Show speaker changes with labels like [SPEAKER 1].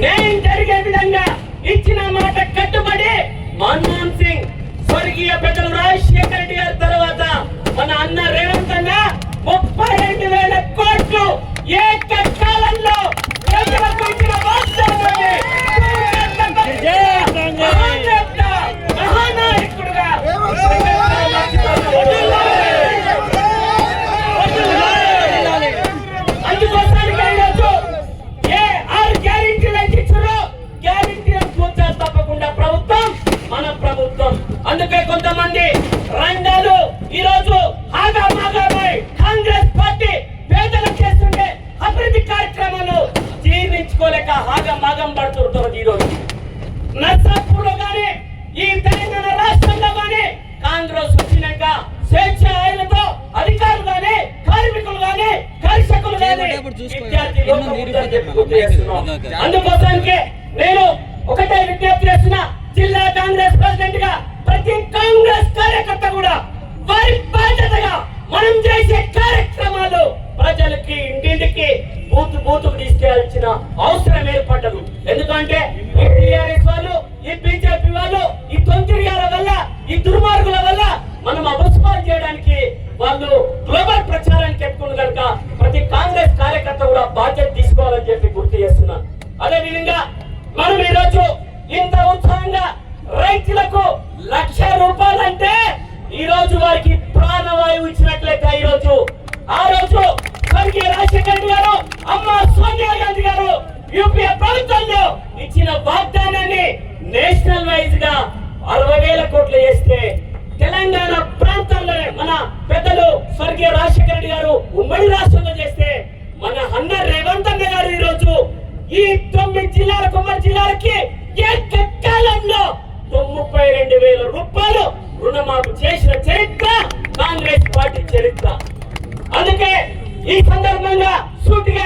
[SPEAKER 1] న్యాయం జరిగే విధంగా ఇచ్చిన మాట కట్టుబడి మన్మోహన్ సింగ్ స్వర్గీయ పెద్దలు రాజశేఖర రెడ్డి గారి తర్వాత మన అన్న రేవంత్ అన్న ముప్పై రెండు వేల కోట్లు ఏకకాలంలో ప్రజలకు ఇచ్చిన వాగ్దానాన్ని మహానేత, మహానాయకుడుగా అందుకోసానికి ఈరోజు ఏ ఆరు గ్యారెంటీలు అయితే ఇచ్చారో గ్యారెంటీలను పూర్చాలి తప్పకుండా ప్రభుత్వం మన ప్రభుత్వం అందుకే కొంతమంది రంగాలు ఈ రోజు హాగా మాగామై కాంగ్రెస్ పార్టీ పేదలు చేస్తుండే అభివృద్ధి కార్యక్రమాలు జీర్ణించుకోలేక హాగా మాగం పడుతుంటారు ఈ రోజు నర్సాపూర్లో గానీ ఈ తెలంగాణ రాష్ట్రంలో గానీ కాంగ్రెస్ వచ్చినాక స్వేచ్ఛ ఆయనతో అధికారులు గానీ కార్మికులు గానీ కర్షకులు. అందుకోసానికి నేను ఒకటే విజ్ఞప్తి చేస్తున్నా జిల్లా కాంగ్రెస్ ప్రెసిడెంట్గా ప్రతి కాంగ్రెస్ కార్యకర్త కూడా వారి బాధ్యతగా మనం చేసే కార్యక్రమాలు ప్రజలకి ఇంటింటికి బూత్ బూతుకు తీసుకెళ్ళాల్సిన అవసరం ఏర్పడ్డదు. ఎందుకంటే ఈ టీఆర్ఎస్ వాళ్ళు ఈ బీజేపీ వాళ్ళు ఈ తొంతిరియాల వల్ల ఈ దుర్మార్గుల వల్ల మనం అపస్మాలు చేయడానికి వాళ్ళు గ్లోబల్ ప్రచారానికి ఎత్తుకుని కనుక ప్రతి కాంగ్రెస్ కార్యకర్త కూడా బాధ్యత తీసుకోవాలని చెప్పి గుర్తు చేస్తున్నాను. అదే విధంగా మనం ఈరోజు ఇంత ఉత్సాహంగా రైతులకు లక్ష రూపాయలంటే ఈ రోజు వారికి ప్రాణవాయువు ఇచ్చినట్లయితే ఈ రోజు. ఆ రోజు స్వర్గీయ రాజశేఖర రెడ్డి గారు అమ్మ సోనియా గాంధీ గారు యూపీఏ ప్రభుత్వంలో ఇచ్చిన వాగ్దానాన్ని నేషనల్ వైజ్గా అరవై వేల కోట్లు చేస్తే తెలంగాణ ప్రాంతంలోనే మన పెద్దలు స్వర్గీయ రాజశేఖర రెడ్డి గారు ఉమ్మడి రాష్ట్రంలో చేస్తే మన అన్న రేవంత్ అన్న గారు ఈ ఈ తొమ్మిది జిల్లాలకు కుమ్మడి జిల్లాలకి ఏకకాలంలో ముప్పై రెండు వేల రూపాయలు రుణమాఫీ చేసిన చరిత్ర కాంగ్రెస్ పార్టీ చరిత్ర. అందుకే ఈ సందర్భంగా సూటిగా